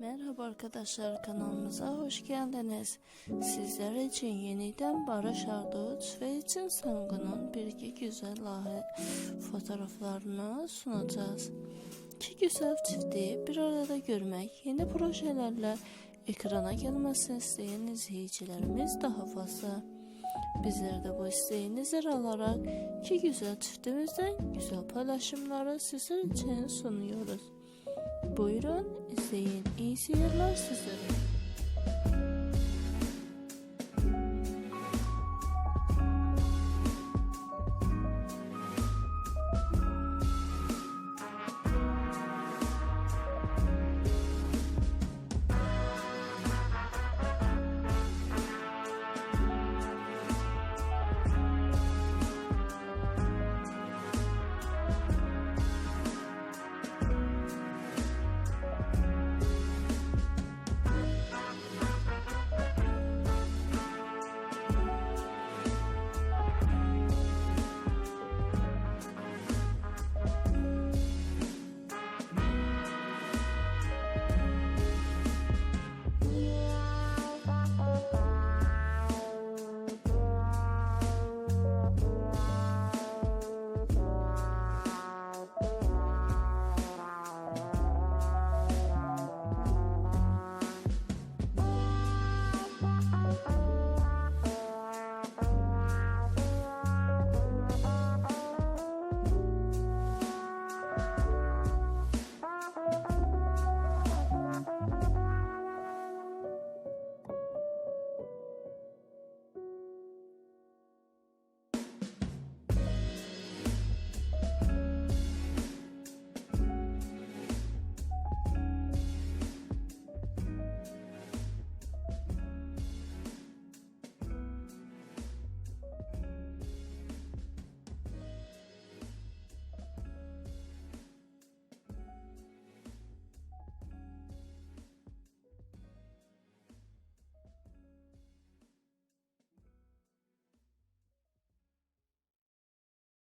Merhaba arkadaşlar kanalımıza hoş geldiniz. Sizler için yeniden Barış Arduç ve için Sangun'un bir iki güzel lahe fotoğraflarını sunacağız. İki güzel çifti bir arada görmek, yeni projelerle ekrana gelmesini isteyen izleyicilerimiz daha fazla. Bizler de bu isteğinizi alarak iki güzel çiftimizden güzel paylaşımları sizler için sunuyoruz. Buyurun izleyin. İyi seyirler sizlere.